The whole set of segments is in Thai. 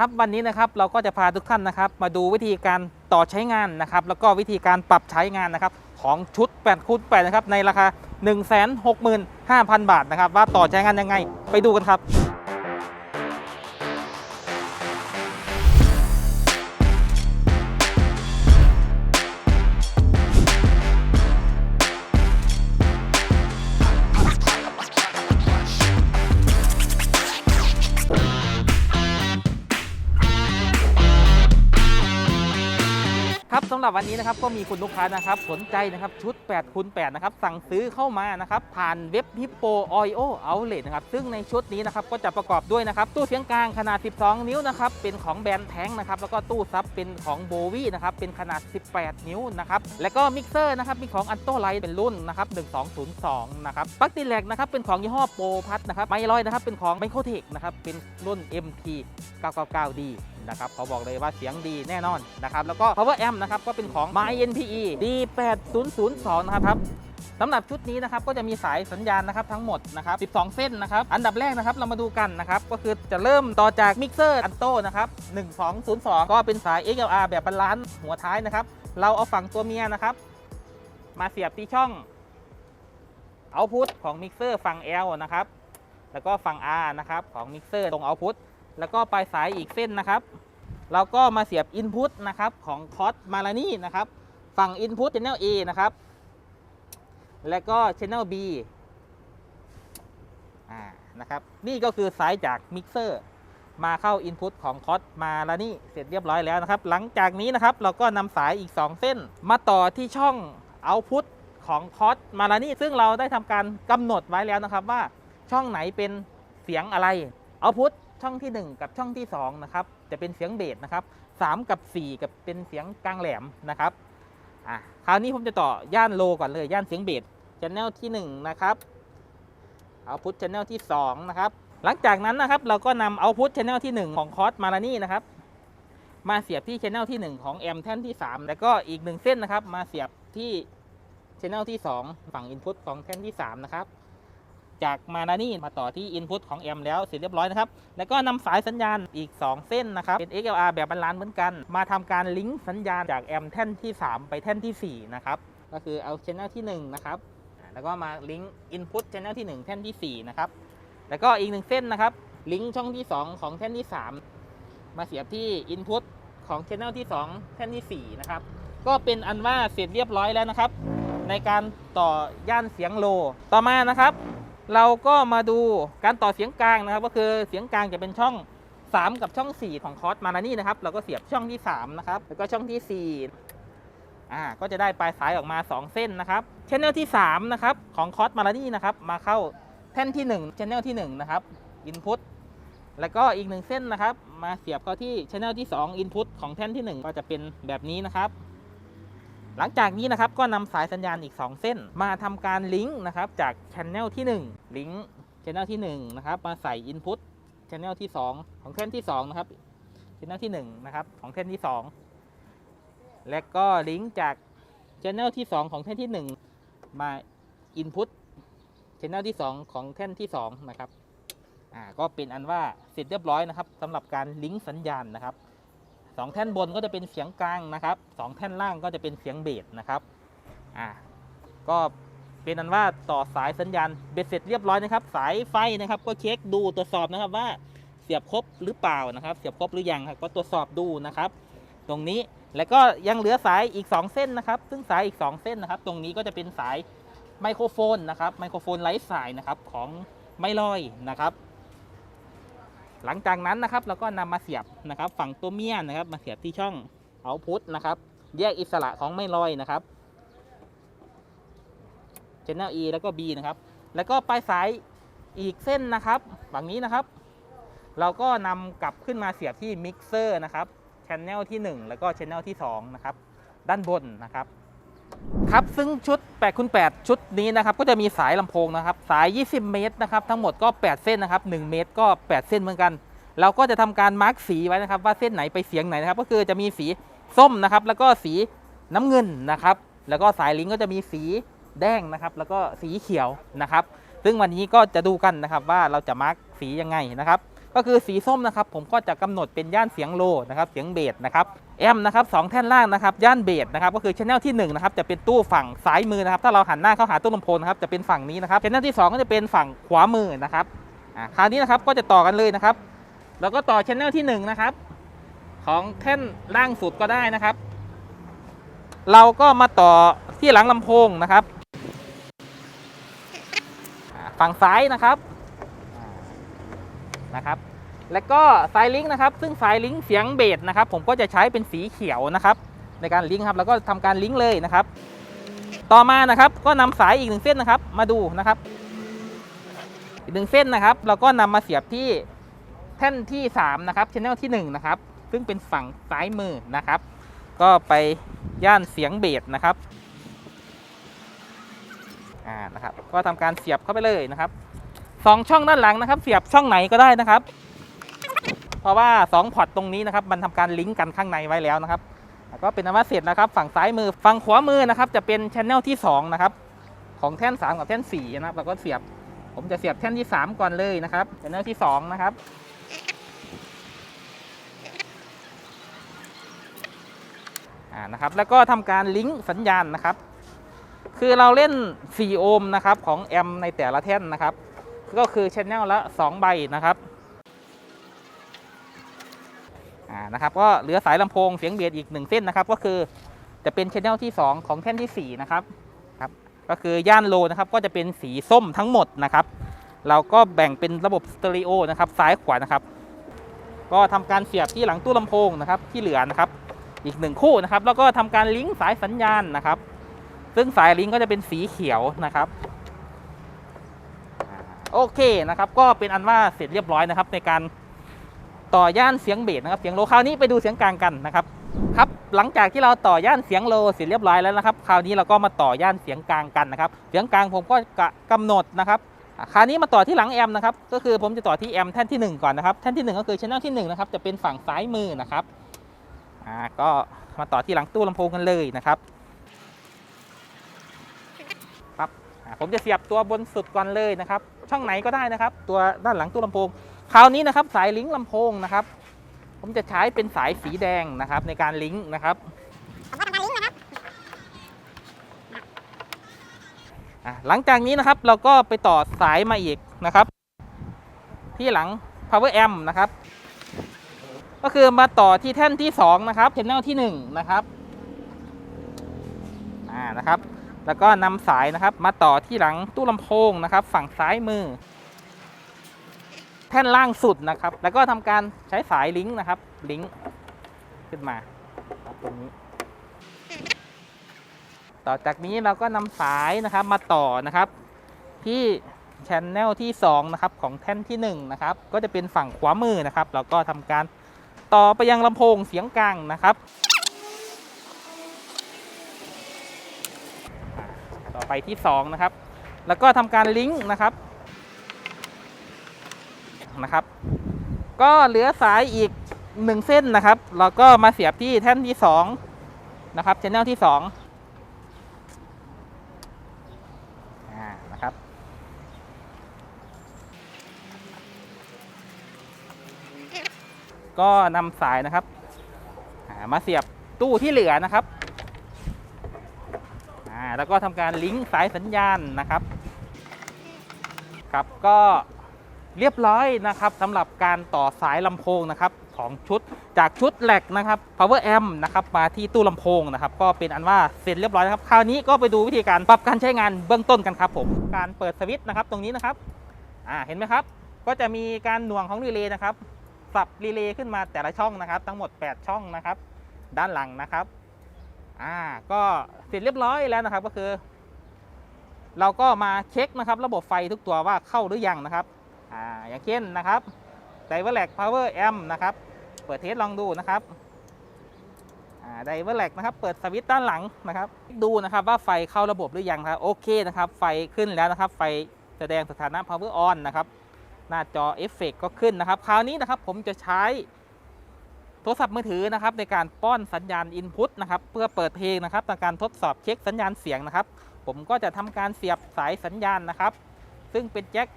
ครับวันนี้นะครับเราก็จะพาทุกท่านนะครับ มาดูวิธีการต่อใช้งานนะครับ แล้วก็วิธีการปรับใช้งานนะครับ ของชุด8คูณ8นะครับในราคา 165,000 บาทนะครับ ว่าต่อใช้งานยังไง ไปดูกันครับ ครับสำหรับวันนี้นะครับก็มีคุณลูกค้านะครับสนใจนะครับชุด8คูณ8นะครับสั่งซื้อเข้ามานะครับผ่านเว็บ Hippo Audio Outlet นะครับซึ่งในชุดนี้นะครับก็จะประกอบด้วยนะครับตู้เสียงกลางขนาด 12 นิ้วนะครับเป็นของแบรนด์แท้งนะครับแล้วก็ตู้ซับเป็นของโบวี่นะครับเป็นขนาด 18 นิ้วนะครับแล้วก็มิกเซอร์นะครับมีของอันโตไลท์เป็นรุ่นนะครับ1202นะครับปลั๊กติแลกนะครับเป็นของยี่ห้อโปรพัทนะครับไมลอยนะครับเป็นของไมโครเทคนะครับเป็นรุ่น MT 999D นะครับเขาบอกเลยว่าเสียงดีแน่นอนนะครับแล้วก็ power amp นะครับก็เป็นของ My NPE D8002 นะครับสำหรับชุดนี้นะครับก็จะมีสายสัญญาณนะครับทั้งหมดนะครับ 12 เส้นนะครับอันดับแรกนะครับเรามาดูกันนะครับก็คือจะเริ่มต่อจากมิกเซอร์อันโตนะครับ1202 ก็เป็นสาย XLR แบบบาลานซ์หัวท้ายนะครับ เราเอาฝั่งตัวเมียนะครับ มาเสียบที่ช่องเอาพุทของมิกเซอร์ฝั่ง L นะครับแล้วก็ฝั่ง R นะครับของมิกเซอร์ตรงเอาพุท แล้วก็ปลายสายอีกเส้นนะครับ เราก็มาเสียบ Input นะครับของคอสมาลานี่นะครับ ฝั่ง Input Channel A นะครับ แล้วก็ Channel B นะครับ นี่ก็คือสายจากมิกเซอร์มาเข้า Input ของคอสมาลานี่เสร็จเรียบร้อยแล้วนะครับ หลังจากนี้นะครับเราก็นำสายอีก 2 เส้น มาต่อที่ช่อง Output ของคอสมาลานี่ซึ่งเราได้ทำการกำหนดไว้แล้วนะครับว่าช่องไหนเป็นเสียงอะไร Output ช่องที่ 1 กับช่องที่2นะครับจะเป็นเสียงเบสนะครับ3กับ 4 กับเป็นเสียงกลางแหลมนะครับอะคราวนี้ผมจะต่อย่านโลก่อนเลยย่านเสียงเบสชแนลที่1นะครับเอาพุทชแนลที่2นะครับหลังจากนั้นนะครับเราก็นำเอาพุทชแนลที่ 1 ของคอสมารานี่นะครับมาเสียบที่ชแนลที่ 1 ของแอมแท่นที่ 3 แล้วก็อีกหนึ่งเส้นนะครับมาเสียบที่ชแนลที่ 2 ฝั่งอินพุตของแท่นที่ 3 นะครับ จากมานานี่มาต่อที่ Input ของ M แล้วเสร็จเรียบร้อยนะครับ แล้วก็นำสายสัญญาณอีก 2 เส้นนะครับ เป็น XLR แบบบาลานซ์เหมือนกัน มาทำการลิงก์สัญญาณจาก M แท่นที่ 3 ไปแท่นที่ 4 นะครับ ก็คือเอา Channel ที่1นะครับ แล้วก็มาลิงก์ Input Channel ที่ 1 แท่นที่ 4 นะครับ แล้วก็อีกหนึ่งเส้นนะครับ ลิงก์ช่องที่ 2 ของแท่นที่ 3 มาเสียบที่ Input ของ Channel ที่ 2 แท่นที่ 4 นะครับ ก็เป็นอันว่าเสร็จเรียบร้อยแล้วนะครับ ในการต่อย่านเสียงโล ต่อมานะครับ เราก็มาดูการต่อเสียงกลางนะครับก็คือเสียงกลางจะเป็นช่อง 3 กับช่อง 4 ของคอร์สมานานี่นะครับเราก็เสียบช่องที่3นะครับแล้วก็ช่องที่4อ่าก็จะได้ปลายสายออกมา 2 เส้นนะครับชแนลที่3นะครับของคอร์สมานานี่นะครับมาเข้าแท่นที่1ชแนลที่1นะครับ Input แล้วก็อีกหนึ่งเส้นนะครับ มาเสียบเข้าที่ชแนลที่ 2 Input ของแท่นที่ 1 ก็จะเป็นแบบนี้นะครับ หลังจากนี้นะครับก็นำสายสัญญาณอีก 2 เส้น มาทำการลิงก์นะครับจากช n นลที่1ลิงก์ช n นลที่1นะครับมาใส่ Input c h นลที่ 2 ของแท่นที่2นะครับช n นลที่1นะครับของแท่นที่ 2 และก็ลิงก์จากช n นลที่ 2 ของแท่นที่ 1 มา Input c h นลที่ 2 ของแท่นที่2นะครับอ่าก็เป็นอันว่าเสร็จเรียบร้อยนะครับสำหรับการลิงก์สัญญาณนะครับ สองแท่นบนก็จะเป็นเสียงกลางนะครับสองแท่นล่างก็จะเป็นเสียงเบสนะครับอ่าก็เป็นอันว่าต่อสายสัญญาณเบสเสร็จเรียบร้อยนะครับ สายไฟนะครับ ก็เช็คดูตรวจสอบนะครับว่าเสียบครบหรือเปล่านะครับ เสียบครบหรือยังครับก็ตรวจสอบดูนะครับ ตรงนี้แล้วก็ยังเหลือสายอีก 2 เส้นนะครับ ซึ่งสายอีก 2 เส้นนะครับ ตรงนี้ก็จะเป็นสายไมโครโฟนนะครับไมโครโฟนไร้สายนะครับของไม่ลอยนะครับ หลังจากนั้นนะครับเราก็นำมาเสียบนะครับ ฝั่งตัวเมียนะครับ มาเสียบที่ช่องเอาพุทนะครับ แยกอิสระของไม่ลอยนะครับ Channel E แล้วก็ B นะครับ แล้วก็ปลายสายอีกเส้นนะครับฝั่งนี้นะครับ เราก็นำกลับขึ้นมาเสียบที่มิกเซอร์นะครับ Channel ที่ 1 แล้วก็ Channel ที่2นะครับ ด้านบนนะครับ ครับซึ่งชุด8คูณ8ชุดนี้นะครับก็จะมีสายลำโพงนะครับสาย 20 เมตรนะครับทั้งหมดก็ 8 เส้นนะครับ1เมตรก็ 8 เส้นเหมือนกัน เราก็จะทำการมาร์กสีไว้นะครับว่าเส้นไหนไปเสียงไหนนะครับก็คือจะมีสีส้มนะครับแล้วก็สีน้ำเงินนะครับแล้วก็สายลิงก์ก็จะมีสีแดงนะครับแล้วก็สีเขียวนะครับ ซึ่งวันนี้ก็จะดูกันนะครับว่าเราจะมาร์กสียังไงนะครับ ก็คือสีส้มนะครับผมก็จะกำหนดเป็นย่านเสียงโลนะครับเสียงเบสนะครับแอมนะครับสองแท่นล่างนะครับย่านเบสนะครับก็คือชแนลที่1นะครับจะเป็นตู้ฝั่งซ้ายมือนะครับถ้าเราหันหน้าเข้าหาตู้ลำโพงนะครับจะเป็นฝั่งนี้นะครับชแนลที่ 2 ก็จะเป็นฝั่งขวามือนะครับอ่าคราวนี้นะครับก็จะต่อกันเลยนะครับ แล้วก็ต่อชแนลที่1นะครับของแท่นล่างสุดก็ได้นะครับ เราก็มาต่อที่หลังลำโพงนะครับฝั่งซ้ายนะครับ นะครับแล้วก็สายลิงก์นะครับ ซึ่งสายลิงก์เสียงเบสนะครับ ผมก็จะใช้เป็นสีเขียวนะครับ ในการลิงก์ครับแล้วก็ทำการลิงก์เลยนะครับ ต่อมานะครับก็นำสายอีกหนึ่งเส้นนะครับ มาดูนะครับ อีกหนึ่งเส้นนะครับ เราก็นำมาเสียบที่แท่นที่3นะครับชแนลที่1นะครับซึ่งเป็นฝั่งซ้ายมือนะครับ ก็ไปย่านเสียงเบสนะครับอ่านะครับ ก็ทำการเสียบเข้าไปเลยนะครับ สองช่องด้านหลังนะครับ เสียบช่องไหนก็ได้นะครับ เพราะว่า 2 พอร์ตตรงนี้นะครับมันทำการลิงก์กันข้างในไว้แล้วนะครับแล้วก็เป็นอันว่าเสร็จนะครับ ฝั่งซ้ายมือฝั่งขวามือนะครับ จะเป็นช anel ที่2นะครับของแท่น 3 กับแท่น4นะครับแล้วก็เสียบ ผมจะเสียบแท่นที่ 3 ก่อนเลยนะครับช anel ที่ 2 นะครับอ่านะครับแล้วก็ทำการลิงก์สัญญาณนะครับ คือเราเล่น 4 โอห์มนะครับของแอมป์ในแต่ละแท่นนะครับ ก็คือช anel ละ 2 ใบนะครับอ่านะครับก็เหลือสายลำโพงเสียงเบสอีกหนึ่งเส้นนะครับ ก็คือจะเป็นช anel ที่ 2 ของแท่นที่ 4 นะครับครับ ก็คือย่านโลนะครับก็จะเป็นสีส้มทั้งหมดนะครับ เราก็แบ่งเป็นระบบสเตอริโอนะครับซ้ายขวานะครับ ก็ทำการเสียบที่หลังตู้ลำโพงนะครับ ที่เหลือนะครับ อีกหนึ่งคู่นะครับ แล้วก็ทำการลิงก์สายสัญญาณนะครับ ซึ่งสายลิงก์ก็จะเป็นสีเขียวนะครับ โอเคนะครับ ก็เป็นอันว่าเสร็จเรียบร้อยนะครับ ในการต่อย่านเสียงเบสนะครับ เสียงโลคราวนี้ไปดูเสียงกลางกันนะครับครับหลังจากที่เราต่อย่านเสียงโลเสร็จเรียบร้อยแล้วนะครับ คราวนี้เราก็มาต่อย่านเสียงกลางกันนะครับ เสียงกลางผมก็กะกำหนดนะครับคราวนี้มาต่อที่หลังแอมนะครับ ก็คือผมจะต่อที่แอมแท่นที่ 1 ก่อนนะครับ แท่นที่ 1 ก็คือช anel ที่1นะครับ จะเป็นฝั่งซ้ายมือนะครับอ่าก็มาต่อที่หลังตู้ลำโพงกันเลยนะครับปั๊บผมจะเสียบตัวบนสุดก่อนเลยนะครับ ช่องไหนก็ได้นะครับ ตัวด้านหลังตู้ลำโพง คราวนี้นะครับสายลิงก์ลำโพงนะครับ ผมจะใช้เป็นสายสีแดงนะครับในการลิงก์นะครับหลังจากนี้นะครับเราก็ไปต่อสายมาอีกนะครับ ที่หลัง power amp นะครับ ก็คือมาต่อที่แท่นที่ 2 นะครับ channel ที่ 1 นะครับอ่านะครับ แล้วก็นำสายนะครับมาต่อที่หลังตู้ลำโพงนะครับ ฝั่งซ้ายมือ แท่นล่างสุดนะครับ แล้วก็ทำการใช้สายลิงก์นะครับลิงก์ขึ้นมาครับตรงนี้ ต่อจากนี้เราก็นำสายนะครับมาต่อนะครับ ที่ช anel ที่2นะครับของแท่นที่1นะครับก็จะเป็นฝั่งขวามือนะครับ เราก็ทำการต่อไปยังลำโพงเสียงกลางนะครับ ไปที่ 2 นะครับ แล้วก็ทำการลิงก์นะครับนะครับ ก็เหลือสายอีก 1 เส้นนะครับ เราก็มาเสียบที่แท่นที่ 2 นะครับช anel ที่2อ่านะครับ ก็นำสายนะครับ มาเสียบตู้ที่เหลือนะครับ อ่าแล้วก็ทำการลิงก์สายสัญญาณนะครับครับก็เรียบร้อยนะครับสำหรับการต่อสายลำโพงนะครับของชุดจากชุดแหลกนะครับ power amp นะครับมาที่ตู้ลำโพงนะครับก็เป็นอันว่าเสร็จเรียบร้อยนะครับ คราวนี้ก็ไปดูวิธีการปรับการใช้งานเบื้องต้นกันครับผมการเปิดสวิตช์นะครับตรงนี้นะครับอ่าเห็นไหมครับ ก็จะมีการหน่วงของรีเลย์นะครับสับรีเลย์ขึ้นมาแต่ละช่องนะครับ ทั้งหมด 8 ช่องนะครับ ด้านหลังนะครับ อ่าก็เสร็จเรียบร้อยแล้วนะครับก็คือ เราก็มาเช็คนะครับ ระบบไฟทุกตัวว่าเข้าหรือยังนะครับอ่าอย่างเช่นนะครับไดเวอร์แลกพาวเวอร์แอมนะครับเปิดเทสลองดูนะครับไดเวอร์แลกนะครับ เปิดสวิตช์ด้านหลังนะครับ ดูนะครับว่าไฟเข้าระบบหรือยังครับ โอเคนะครับ ไฟขึ้นแล้วนะครับ ไฟแสดงสถานะ power on นะครับ หน้าจอเอฟเฟกก็ขึ้นนะครับ คราวนี้นะครับผมจะใช้ โทรศัพท์มือถือนะครับในการป้อนสัญญาณ Input นะครับเพื่อเปิดเพลงนะครับในการทดสอบเช็คสัญญาณเสียงนะครับ ผมก็จะทำการเสียบสายสัญญาณนะครับ ซึ่งเป็นแจ็ค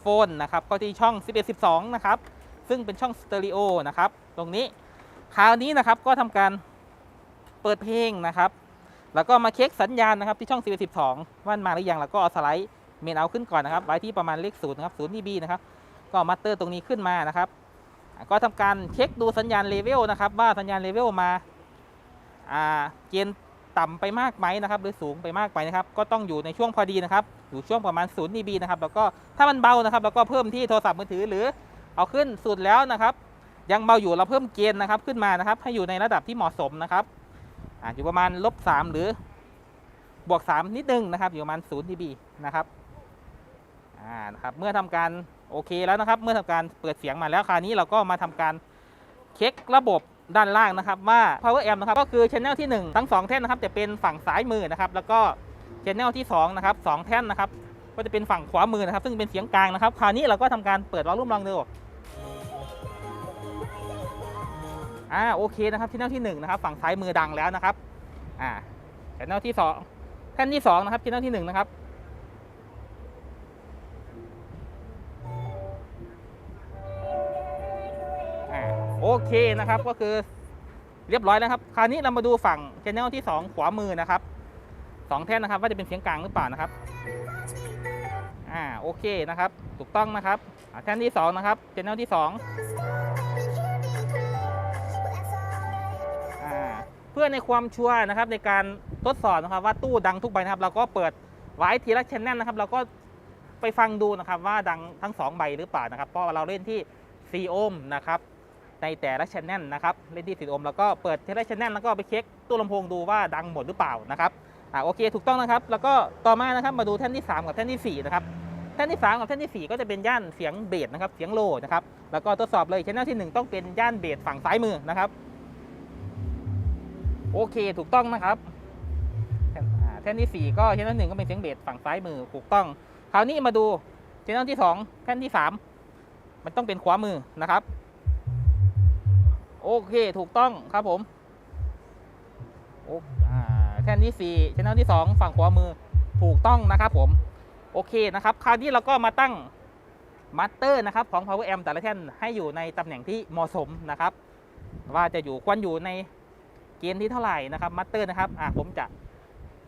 โฟนนะครับเข้าที่ช่อง 11 12 นะครับ ซึ่งเป็นช่องสเตอริโอนะครับ ตรงนี้คราวนี้นะครับก็ทำการเปิดเพลงนะครับ แล้วก็มาเช็คสัญญาณนะครับที่ช่อง412 ว่ามันมาหรือยังแล้วก็เอาสไลด์เมนเอาขึ้นก่อนนะครับไว้ที่ประมาณเลขศูนย์นะครับศูนย์ดีบีนะครับก็เอามัตเตอร์ตรงนี้ขึ้นมานะครับ ก็ทำการเช็คดูสัญญาณเลเวลนะครับ ว่าสัญญาณเลเวลมาอ่าเกณฑ์ต่ำไปมากไหมนะครับ หรือสูงไปมากไปนะครับ ก็ต้องอยู่ในช่วงพอดีนะครับ อยู่ช่วงประมาณ0 dB นะครับ แล้วก็ถ้ามันเบานะครับเราก็เพิ่มที่โทรศัพท์มือถือหรือเอาขึ้นสุดแล้วนะครับ ยังเบาอยู่เราเพิ่มเกณฑ์นะครับขึ้นมานะครับ ให้อยู่ในระดับที่เหมาะสมนะครับออยู่ประมาณลบ3หรือบวก3นิดนึงนะครับ อยู่ประมาณ0 dB นะครับอ่านะครับ เมื่อทำการ โอเคแล้วนะครับ เมื่อทำการเปิดเสียงมาแล้วคราวนี้เราก็มาทำการเช็คระบบด้านล่างนะครับว่า power amp นะครับก็คือ channel ที่ 1 ทั้ง 2 แท่นนะครับจะเป็นฝั่งซ้ายมือนะครับแล้วก็ channel ที่2นะครับ2แท่นนะครับก็จะเป็นฝั่งขวามือนะครับ ซึ่งเป็นเสียงกลางนะครับ คราวนี้เราก็ทำการเปิดวอลลุ่มลองดูอ่าโอเคนะครับ channel ที่1นะครับฝั่งซ้ายมือดังแล้วนะครับอ่า channel ที่ 2 แท่นที่2นะครับ channel ที่1นะครับ โอเคนะครับก็คือเรียบร้อยแล้วครับ คราวนี้เรามาดูฝั่ง channel ที่ 2 ขวามือนะครับสองแท่นนะครับว่าจะเป็นเสียงกลางหรือเปล่านะครับอ่าโอเคนะครับ ถูกต้องนะครับแท่นที่ 2 นะครับ channel ที่2อ่าเพื่อในความชัวร์นะครับในการทดสอบนะครับว่าตู้ดังทุกใบนะครับ เราก็เปิดไว้ทีละชแนลนะครับ เราก็ไปฟังดูนะครับว่าดังทั้งสองใบหรือเปล่านะครับ เพราะเราเล่นที่4โอห์มนะครับ ในแต่ละชแนลนะครับเล่นที่4โอมแล้วก็เปิดทีละชแนลแล้วก็ไปเช็คตู้ลำโพงดูว่าดังหมดหรือเปล่านะครับอ่าโอเคถูกต้องนะครับ แล้วก็ต่อมานะครับมาดูแท่นที่ 3 กับแท่นที่ 4 นะครับแท่นที่ 3 กับแท่นที่ 4 ก็จะเป็นย่านเสียงเบสนะครับเสียงโลนะครับแล้วก็ทดสอบเลยชแนลที่ 1 ต้องเป็นย่านเบสฝั่งซ้ายมือนะครับโอเคถูกต้องนะครับแท่นอ่าแท่นที่ 4 ก็ชแนลหนึ่งก็เป็นเสียงเบสฝั่งซ้ายมือถูกต้อง คราวนี้มาดูชแนลที่ 2 แท่นที่ 3 มันต้องเป็นขวามือนะครับ โอเค ถูกต้องครับผมโอ้แท่นที่4ชแนลที่ 2 ฝั่งขวามือถูกต้องนะครับผม โอเคนะครับ คราวนี้เราก็มาตั้งมัตเตอร์นะครับของ power amp แต่ละแท่นให้อยู่ในตำแหน่งที่เหมาะสมนะครับ ว่าจะอยู่ควรอยู่ในเกณฑ์ที่เท่าไหร่นะครับมัตเตอร์นะครับอ่าผมจะ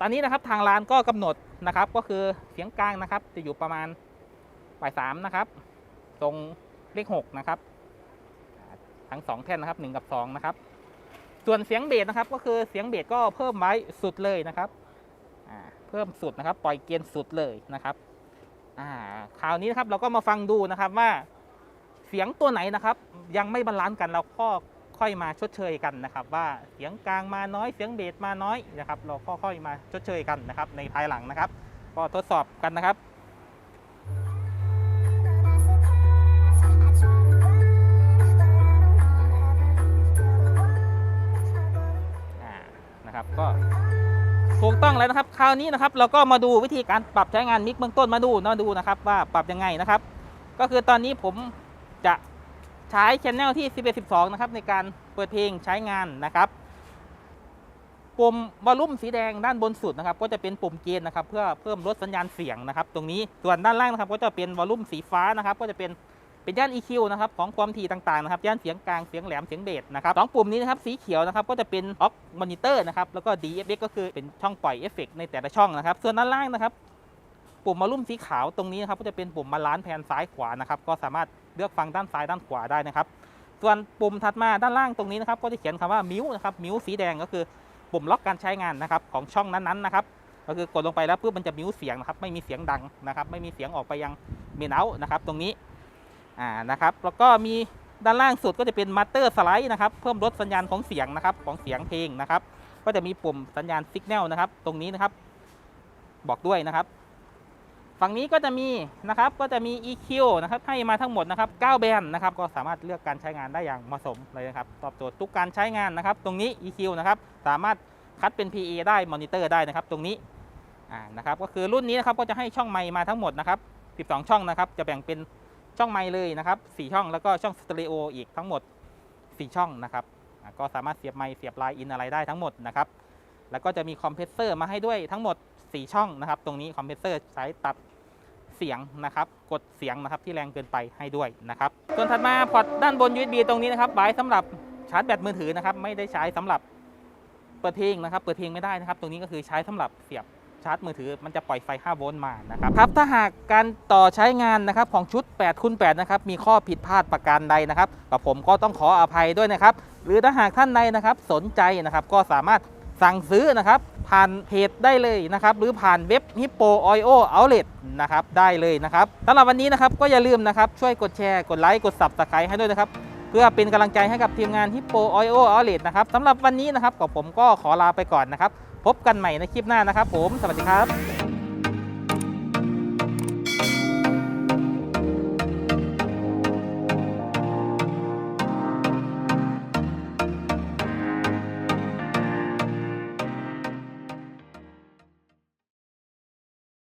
ตอนนี้นะครับทางร้านก็กำหนดนะครับ ก็คือเสียงกลางนะครับ จะอยู่ประมาณบ่ายสามนะครับ ตรงเลขหกนะครับ ทั้งสองแท่นนะครับหนึ่งกับสองนะครับส่วนเสียงเบสนะครับก็คือเสียงเบสก็เพิ่มไว้สุดเลยนะครับเพิ่มสุดนะครับปล่อยเกณฑ์สุดเลยนะครับคราวนี้นะครับเราก็มาฟังดูนะครับว่าเสียงตัวไหนนะครับยังไม่บาลานซ์กันเราก็ค่อยมาชดเชยกันนะครับว่าเสียงกลางมาน้อยเสียงเบสมาน้อยนะครับ เราก็ค่อยมาชดเชยกันนะครับในภายหลังนะครับ ก็ทดสอบกันนะครับ ก็ถูกต้องแล้วนะครับ คราวนี้นะครับเราก็มาดูวิธีการปรับใช้งานมิกเบื้องต้นมาดูมาดูนะครับ ว่าปรับยังไงนะครับ ก็คือตอนนี้ผมจะใช้ชแนลที่ 11 12 นะครับ ในการเปิดเพลงใช้งานนะครับปุ่มวอลลุ่มสีแดงด้านบนสุดนะครับ ก็จะเป็นปุ่มเกณฑ์นะครับ เพื่อเพิ่มลดสัญญาณเสียงนะครับ ตรงนี้ส่วนด้านล่างนะครับ ก็จะเป็นวอลลุ่มสีฟ้านะครับ ก็จะเป็น เป็นย่าน EQ นะครับของความถี่ต่างๆนะครับย่านเสียงกลางเสียงแหลมเสียงเบสนะครับสองปุ่มนี้นะครับสีเขียวนะครับก็จะเป็นออกมอนิเตอร์นะครับแล้วก็ DFX ก็คือเป็นช่องปล่อยเอฟเฟกในแต่ละช่องนะครับส่วนด้านล่างนะครับปุ่มวอลลุ่มสีขาวตรงนี้นะครับก็จะเป็นปุ่มมาล้านแผ่นซ้ายขวานะครับก็สามารถเลือกฟังด้านซ้ายด้านขวาได้นะครับส่วนปุ่มถัดมาด้านล่างตรงนี้นะครับก็จะเขียนคำว่ามิวนะครับมิวสีแดงก็คือปุ่มล็อกการใช้งานนะครับของช่องนั้นๆนะครับก็คือกดลงไปแล้วปุ๊บมันจะมิวเสียงนะครับไม่มีเสียงดังนะครับไม่มีเสียงออกไปยังเมนเอาท์นะครับตรงนี้ อ่านะครับแล้วก็มีด้านล่างสุดก็จะเป็นมัตเตอร์สไลด์นะครับเพิ่มลดสัญญาณของเสียงนะครับของเสียงเพลงนะครับ ก็จะมีปุ่มสัญญาณสัญญาณนะครับ ตรงนี้นะครับ บอกด้วยนะครับฝั่งนี้ก็จะมีนะครับก็จะมี EQ นะครับให้มาทั้งหมดนะครับ9แบนด์นะครับก็สามารถเลือกการใช้งานได้อย่างเหมาะสมเลยนะครับตอบโจทย์ทุกการใช้งานนะครับ ตรงนี้ EQ นะครับสามารถคัดเป็น PA ได้มอนิเตอร์ได้นะครับ ตรงนี้อ่านะครับก็คือรุ่นนี้นะครับก็จะให้ช่องไมค์มาทั้งหมดนะครับ 12 ช่องนะครับ จะแบ่งเป็น ช่องไมค์เลยนะครับ4ช่องแล้วก็ช่องสเตอริโออีกทั้งหมด 4 ช่องนะครับก็สามารถเสียบไมค์เสียบไลน์อินอะไรได้ทั้งหมดนะครับแล้วก็จะมีคอมเพรสเซอร์มาให้ด้วยทั้งหมด 4 ช่องนะครับ ตรงนี้คอมเพรสเซอร์ใช้ตัดเสียงนะครับ กดเสียงนะครับที่แรงเกินไปให้ด้วยนะครับส่วนถัดมาพอร์ตด้านบน USB ตรงนี้นะครับไว้สำหรับชาร์จแบตมือถือนะครับ ไม่ได้ใช้สำหรับเปิดเพลงนะครับ เปิดเพลงไม่ได้นะครับ ตรงนี้ก็คือใช้สำหรับเสียบ ชาร์จมือถือมันจะปล่อยไฟ 5 โวลต์มานะครับครับถ้าหากการต่อใช้งานนะครับของชุด8คูณ8นะครับมีข้อผิดพลาดประการใดนะครับกับผมก็ต้องขออภัยด้วยนะครับ หรือถ้าหากท่านใดนะครับสนใจนะครับก็สามารถสั่งซื้อนะครับผ่านเพจได้เลยนะครับหรือผ่านเว็บ Hippo Oil Outlet นะครับได้เลยนะครับสำหรับวันนี้นะครับก็อย่าลืมนะครับช่วยกดแชร์กดไลค์กด Subscribe ให้ด้วยนะครับ เพื่อเป็นกำลังใจให้กับทีมงาน Hippo Oil Outlet นะครับสำหรับวันนี้นะครับกับผมก็ขอลาไปก่อนนะครับ พบกันใหม่ในคลิปหน้านะครับผม สวัสดีครับ